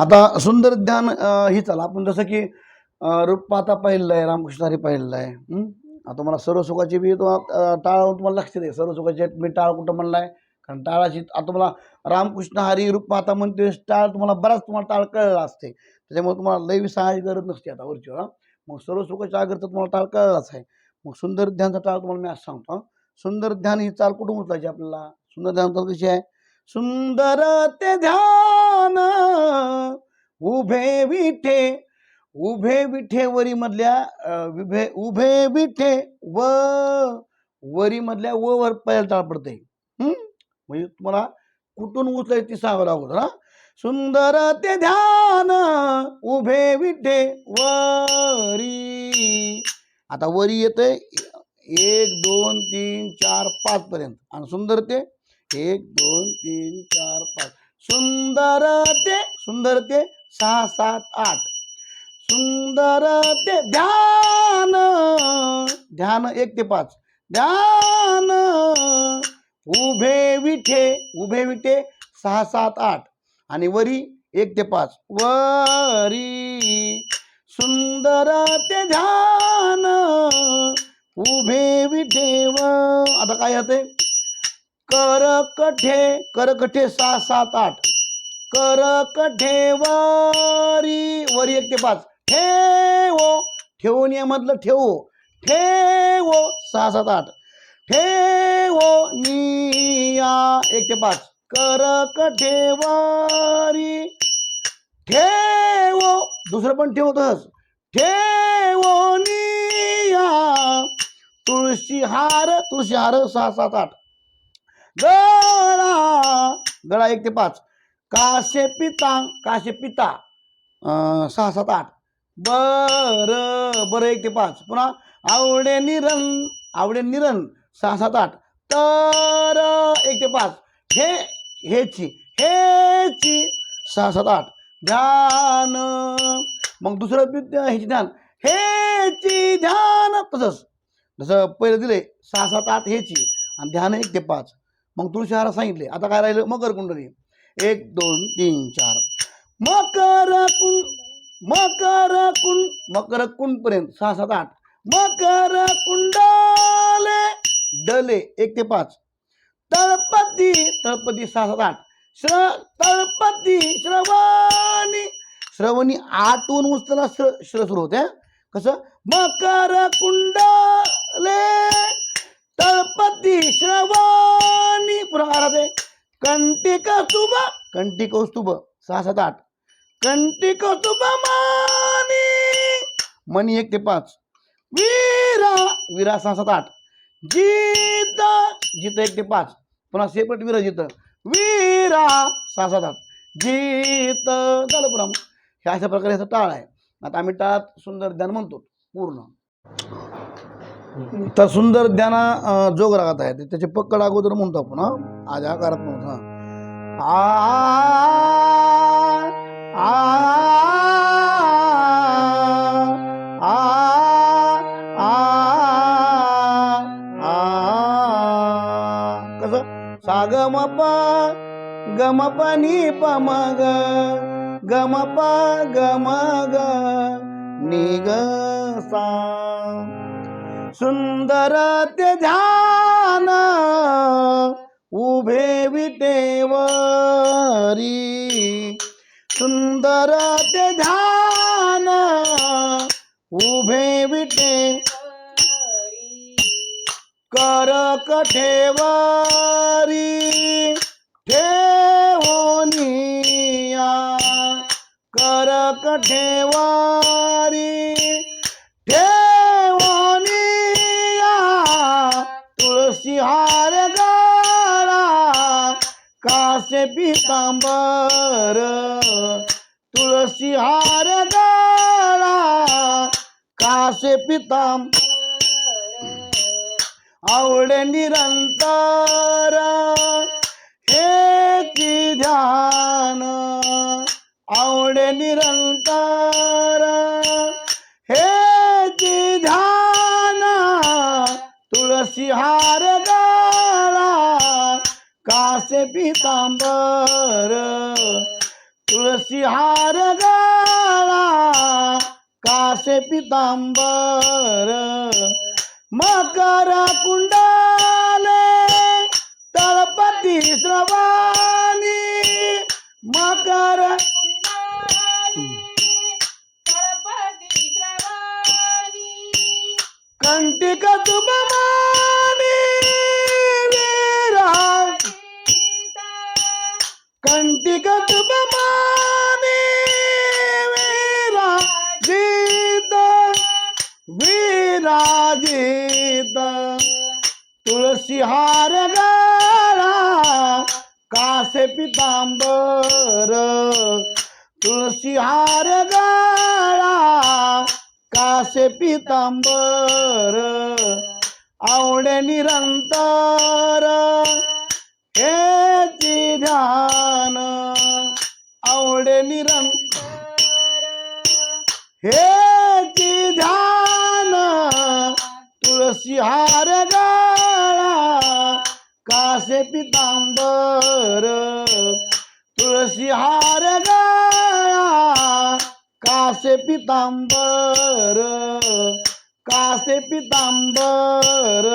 आता सुंदर ध्यान ही चला. आपण जसं की रूप रूपपाता पाहिलेलं आहे रामकृष्णारी पाहिलेलं आहे आता मला सर्व सुखाची बी तो टाळ तुम्हाला लक्ष दे सर्व सुखाची मी टाळ कुठं म्हणलाय? कारण टाळाची आता मला रामकृष्ण हरी रूपपाता म्हणते टाळ तुम्हाला बराच तुम्हाला टाळ कळला असते. त्याच्यामुळे तुम्हाला लई सांगायची गरज नसते आता वरची हा? मग सर्व सुखाच्या आगर तर तुम्हाला टाळ कळलाच आहे. मग सुंदर ध्यानचा टाळ तुम्हाला मी असं सांगतो सुंदर ध्यान ही चाल कुठून उचलायची आपल्याला? सुंदर ध्यान चाल कशी आहे? सुंदर ते ध्यान! उभे विठे उभे विठे वरी मधल्या विभे उभे विठे व वरी मधल्या व वर पहिला ताळ पडते म्हणजे तुम्हाला कुठून उचलायची ती सांगावं अगोदर हा? सुंदर ते ध्यान उभे विठे वरी. आता वरी येते एक दोन तीन चार पाच पर्यंत. आणि सुंदर ते एक दोन तीन चार पाच. सुंदर ते सुंदर ते सहा सात आठ. सुंदर ते ध्यान. ध्यान एक ते पाच. ध्यान. उभे विठे उभे विठे सहा सात आठ. आणि वरी एक ते पाच. वरी. सुंदर ते ध्यान. उभे विठे व आता काय येते करकठे करकठे सहा सात आठ. करकठे वरी वरी एक ते पाच. ठेवो ठेवून यामधलं ठेवो. ठेवो सहा सात आठ. ठेवो निया एक ते पाच. करकठे वारी ठेवो दुसरं पण ठेवो तसंच. ठेवो निया. तुळशी हार तुळशी हार सहा सात आठ. गळा गळा एक ते पाच. काशे पिता काशे पिता. सहा सात आठ. बर बर एक ते पाच. पुन्हा आवडे निरण आवडे निरण सहा सात आठ. तर एक ते पाच. हे हेची हेची. सहा सात आठ. ध्यान. मग दुसरं बी ह्याची ध्यान. हेची ध्यान. तसंच. जसं पहिलं दिले सहा सात आठ हेची. आणि ध्यान एक ते पाच. मग तुळशीहारा सांगितले. आता काय राहिलं? मकर कुंडली. एक दोन तीन चार. मकर कुंड मकर कुंड मकर कुंड पर्यंत सहा सात आठ. मकर कुंडले डले एक ते पाच. तळपती तळपती सहा सात आठ. श्र तळपती श्रवणी. श्रवणी आठवून उचलला श्र श्र सुरू होते कसं? मकर कुंडले तळपती श्रवणी पुन्हा राहते कंटी कौस्तुभ कंटी कौस्तुभ सहा सात आठ. कंटी कौस्तुभ मानी. मनी एक ते पाच. वीरा वीरा सहा सात आठ. जीत जित एक ते पाच. पुन्हा सेपट वीर जित. वीरा सहा सात आठ. जीत झालं पुन्हा हे अशा प्रकारे याचा टाळ आहे. आता आम्ही टाळात सुंदर ध्यान म्हणतो. पूर्ण. तर सुंदर ज्ञाना जोग रागात आहे ते त्याचे पक्कड अगोदर म्हणतो आपण हा. आज आकारात म्हणतो हा. आ आ आ आ आ कसं? सा ग म प गम प प म ग. ग प ग. नि ग सा. सुंदर ते ध्यान उभे विटेवरी. सुंदर ते ध्यान उभे विटे कर कठेवारी ठेवोनिया. कर कठेवारी पितांबर तुळशी हार गाळा कासे पितांब आवडे निरंतर हे की ध्यान आवडे निरंतर हे की ध्यान तुळशी हार गाळा कासे पितांबर तुळस हार गाळा कासे पितांबर. मकर कुंडाले तळपती श्रवाणी शिहार गाळा कासे पितांबर. तुळशी हार गाळा कासे पितांबर. आवडे निरंतर. पितांबर तुळशी हार गळा कासे पितांबर कासे पितांबर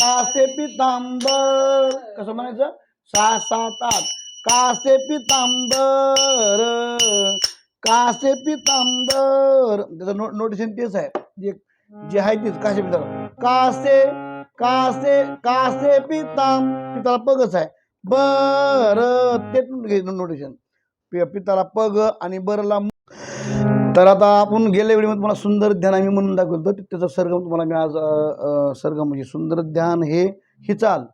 कासे पितांबर कसं म्हणायचं? सहा सात आठ. कासे पितांबर कासे पितांबर. त्याचं नो नोटेशन तेच आहे. जे जे आहे तेच. कासे पितांबर. कासे कासे कासे पिताम पिताला पगच आहे. बर ते नोटेशन पिताला पग आणि बरला तर आता आपण गेल्या वेळी तुम्हाला सुंदर ध्यान आम्ही म्हणून दाखवलं त्याचा सरगम तुम्हाला मी आज अं, सरगम म्हणजे सुंदर ध्यान हे ही चाल.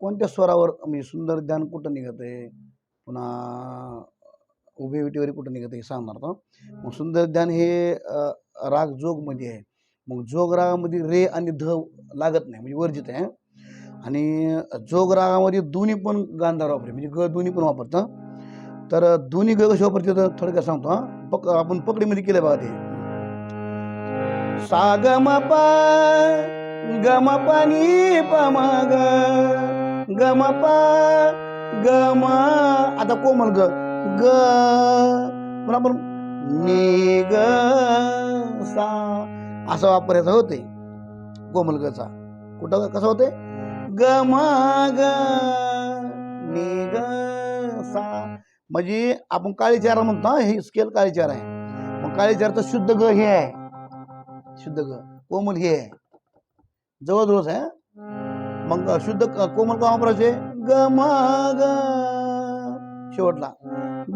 कोणत्या स्वरावर म्हणजे सुंदर ध्यान कुठं निघत आहे पुन्हा उभे विटीवर कुठं निघत आहे हे सांगणार तो मग सुंदर ध्यान हे अं, राग जोगमध्ये आहे. मग जोग रागामध्ये रे आणि ध लागत नाही म्हणजे वर्जित आहे आणि जोग रागामध्ये दोन्ही पण गांधार वापरे म्हणजे ग दोन्ही पण वापरतं तर दोन्ही ग कसे वापरते तर थोडक्यात सांगतो हा. पक आपण पकडीमध्ये केलं बघा ते. सा ग म प ग म प नि प म ग ग म प ग म आता कोमल ग ग. पुन्हा आपण नि ग सा असा वापरायचा होते कोमल गचा. कुठं कसा होते? ग म ग नि सा म्हणजे आपण काळीचार म्हणतो हे स्केल काळीचार आहे. मग काळीचार तर शुद्ध ग हे आहे. शुद्ध ग. कोमल हे आहे. जवळजवळच आहे मग शुद्ध कोमल का वापरायचे? ग म ग शेवटला.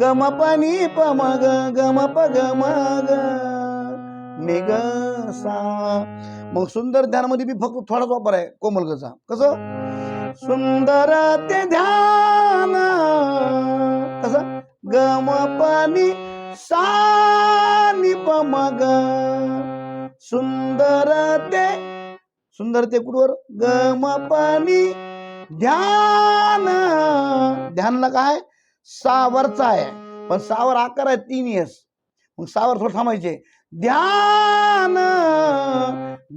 ग म प नि प म ग ग म प ग म ग मेघसा मग सुंदर ध्यानामध्ये बी फक्त थोडाच वापर आहे कोमल गचा कसं? सुंदर ते ध्यान. कसं? ग पाणी प मग. सा ग सुंदर ते सुंदर ते कुठवर? ग पाणी ध्यान. ध्यानला काय? सावरचा आहे. पण सावर आकार आहे तीन येस मग सावर थोडं थांबायचे. ध्यान.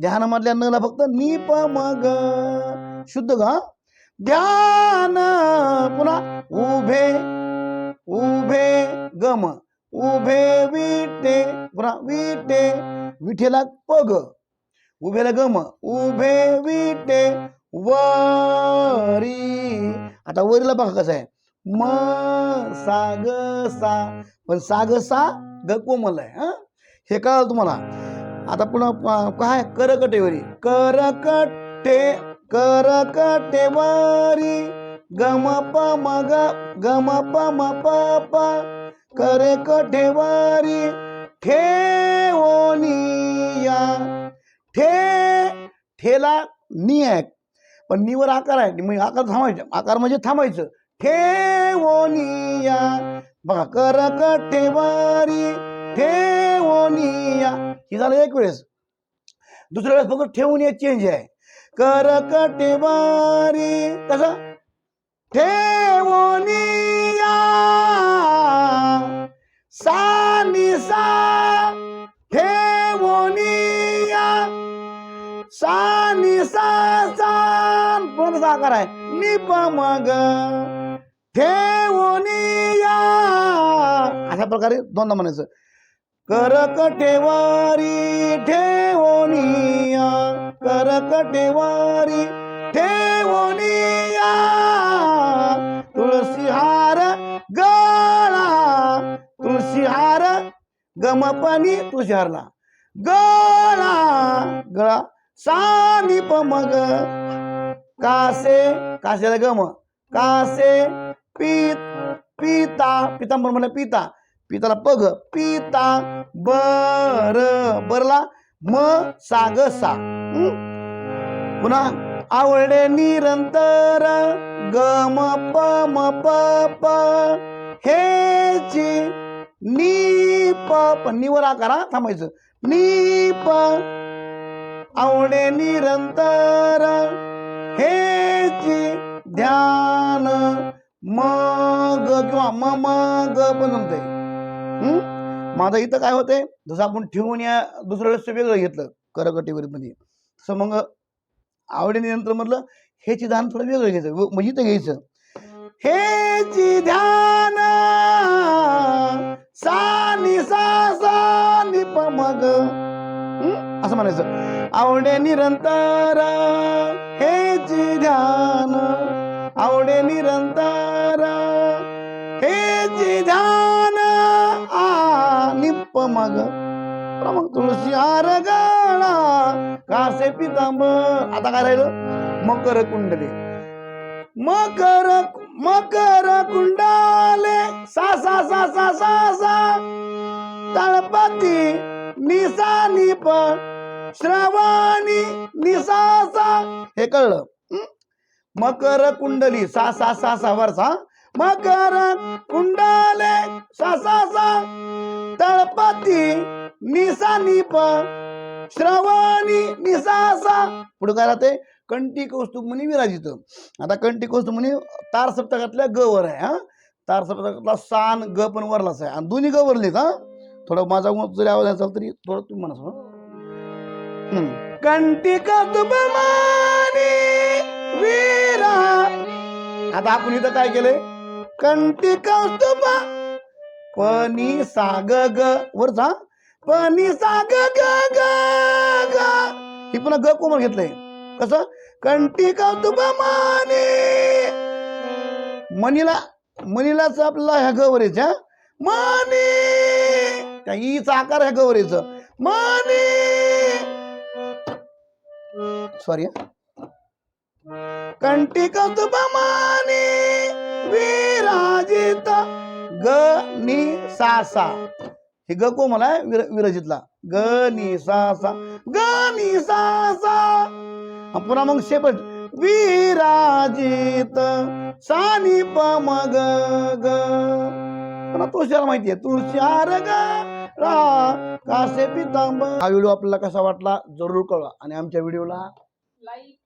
ध्यान मधल्या नला फक्त निप प म ग शुद्ध ग ध्यान. पुन्हा उभे उभे गम उभे विटे पुन्हा विटे विठेला पग उभेला गम उभे विटे वरी. आता वरीला बघा कसं आहे. म सा ग सा. पण सा ग सा ग कोमल आहे हा? हे कळालं तुम्हाला? आता पुन्हा काय? करकटेवरी. करकटे करकटेवारी. गम प मग गम प म प. प करे ठे ठेला नी आहे पण निवर आकार आहे. म्हणजे आकार थांबायचं. आकार म्हणजे थांबायचं. ठेवनिया बघा करकटेवरी. ठेवोनिया ही झालं एक वेळेस. दुसऱ्या वेळेस फक्त ठेवून चेंज आहे. करकटेवारी कसं? ठेवोनिया सा नि सा. ठेवोनिया सा नि सा सा पुन्हा आहे. निप मग. ठेवोनिया अशा प्रकारे दोनदा म्हणायचं. करकटेवारी ठेवोनिया करकटेवारी ठेवोनिया तुळशी हार गळा तुळशीहार गमपणी तुळशी गळा गळा. सामीप मग. कासे कासेला गम. कासे पीत पिता पितांबर म्हणलं पिता. पिताला पग पिता बर बरला म साग सा. पुन्हा आवडे निरंतर गम प म प प हेची नी प प निवर आकार हा, थांबायचं. नी प आवडे निरंतर हेची ध्यान मग किंवा म मग पण जमतंय माझं इथं काय होतंय? जसं आपण ठेवून या दुसरं वेळेस वेगळं घेतलं करकटीवर मध्ये तसं मग आवडीने नंतर म्हटलं हे ध्यान थोडं वेगळं घ्यायचं म्हणजे इथं घ्यायचं. हे ध्यान सानी सानी प मग असं म्हणायचं. आवडे निरंतर हे ध्यान आवडे निरंतर आ मग मग तुळशी हार गळा. कासे पितांबर आता काय राहिलं? मकर कुंडले. मकर मकर कुंडाले. सा सा सा सा सा सा. तळपती निसा निप श्रवणी निसासा हे कळलं. मकर कुंडली. सा सा सा सा वरचा मकर कुंडाले सासासा तळपती निसा निप श्रवणी निसासा पुढे काय राहते कंटी कौस्तुभ म्हणे विराजित आता कंटी कौस्तुभ म्हणे तार सप्तकातल्या ग वर आहे हा? तार सप्तकातला सान ग पण वरलाच आहे. आणि दोन्ही ग वरलेत हा? थोडं माझा जरी आवाज असेल तरी थोडं तुम्ही म्हणा कंटी कौस्तुभ माने वीरा आता आपण इथं काय केलंय? कंटी कौस्तुभ पनी साग ग वर सा पनी साग ग ग ग ही पुन्हा ग कोमल घेतलंय. कसं? कंटी कौतुब माने. मनीला मनीलाच आपला ह्या गवरेच्या माने. त्या ईचा आकार ह्या गवरेच माने. सॉरी कंटी कौतुब माने. विराजित ग नि सा सा. हे ग को मला विर विरजितला. ग नि सा सा. ग नि सा सा. पुन्हा मग शेपट. विराजित सानी प मग ग पुन्हा तुळशीला माहितीये तुळशार ग रा कासे पितांब हा व्हिडिओ आपल्याला कसा वाटला जरूर कळवा. आणि आमच्या व्हिडिओला लाईक